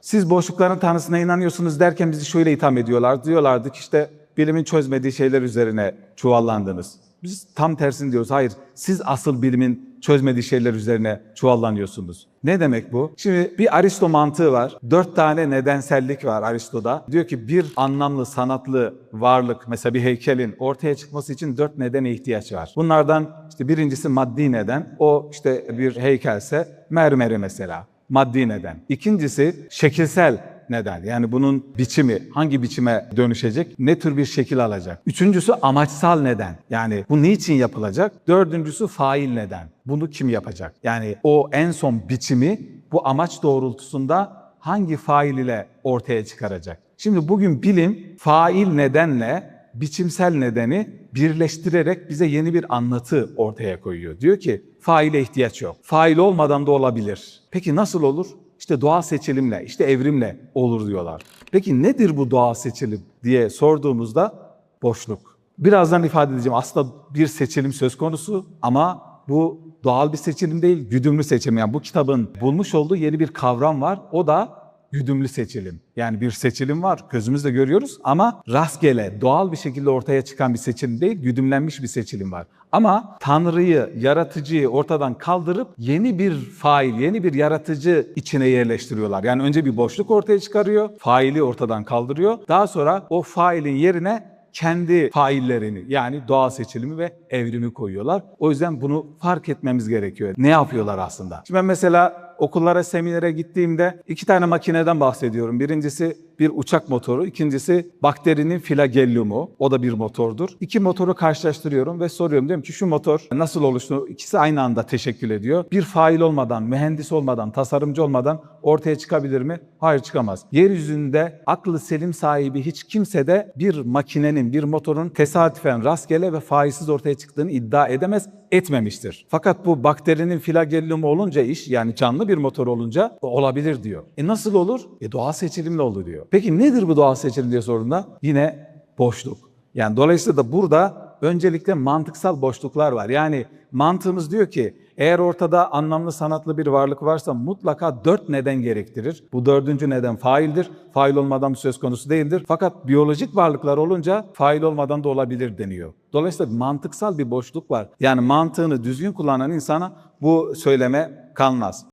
Siz boşlukların tanrısına inanıyorsunuz derken bizi şöyle itham ediyorlar. Diyorlardı ki işte bilimin çözmediği şeyler üzerine çuvallandınız. Biz tam tersini diyoruz. Hayır, siz asıl bilimin çözmediği şeyler üzerine çuvallanıyorsunuz. Ne demek bu? Şimdi bir Aristo mantığı var. Dört tane nedensellik var Aristo'da. Diyor ki bir anlamlı, sanatlı varlık, mesela bir heykelin ortaya çıkması için dört nedene ihtiyaç var. Bunlardan işte birincisi maddi neden. O işte bir heykelse mermeri mesela maddi neden. İkincisi şekilsel neden. Yani bunun biçimi hangi biçime dönüşecek, ne tür bir şekil alacak. Üçüncüsü amaçsal neden. Yani bu niçin yapılacak? Dördüncüsü fail neden. Bunu kim yapacak? Yani o en son biçimi bu amaç doğrultusunda hangi fail ile ortaya çıkaracak? Şimdi bugün bilim fail nedenle biçimsel nedeni birleştirerek bize yeni bir anlatı ortaya koyuyor. Diyor ki faile ihtiyaç yok. Fail olmadan da olabilir. Peki nasıl olur? İşte doğal seçilimle, işte evrimle olur diyorlar. Peki nedir bu doğal seçilim diye sorduğumuzda boşluk. Birazdan ifade edeceğim. Aslında bir seçilim söz konusu ama bu doğal bir seçilim değil, güdümlü seçilim. Yani bu kitabın bulmuş olduğu yeni bir kavram var. O da güdümlü seçilim. Yani bir seçilim var, gözümüzle görüyoruz ama rastgele, doğal bir şekilde ortaya çıkan bir seçilim değil, güdümlenmiş bir seçilim var. Ama Tanrı'yı, yaratıcıyı ortadan kaldırıp yeni bir fail, yeni bir yaratıcı içine yerleştiriyorlar. Yani önce bir boşluk ortaya çıkarıyor, faili ortadan kaldırıyor. Daha sonra o failin yerine kendi faillerini yani doğal seçilimi ve evrimi koyuyorlar. O yüzden bunu fark etmemiz gerekiyor. Ne yapıyorlar aslında? Şimdi ben mesela okullara, seminere gittiğimde iki tane makineden bahsediyorum. Birincisi bir uçak motoru, ikincisi bakterinin flagellum'u. O da bir motordur. İki motoru karşılaştırıyorum ve soruyorum. Diyorum ki şu motor nasıl oluştu? İkisi aynı anda teşekkül ediyor. Bir fail olmadan, mühendis olmadan, tasarımcı olmadan ortaya çıkabilir mi? Hayır çıkamaz. Yeryüzünde aklı selim sahibi hiç kimse de bir makinenin, bir motorun tesadüfen rastgele ve faizsiz ortaya çıktığını iddia edemez, etmemiştir. Fakat bu bakterinin flagellumu olunca iş, yani canlı bir motor olunca olabilir diyor. E nasıl olur? E doğal seçilimle olur diyor. Peki nedir bu doğal seçilim diye sorduğunda yine boşluk. Yani dolayısıyla da burada öncelikle mantıksal boşluklar var. Yani mantığımız diyor ki eğer ortada anlamlı sanatlı bir varlık varsa mutlaka dört neden gerektirir. Bu dördüncü neden faildir. Fail olmadan söz konusu değildir. Fakat biyolojik varlıklar olunca fail olmadan da olabilir deniyor. Dolayısıyla mantıksal bir boşluk var. Yani mantığını düzgün kullanan insana bu söyleme kalmaz.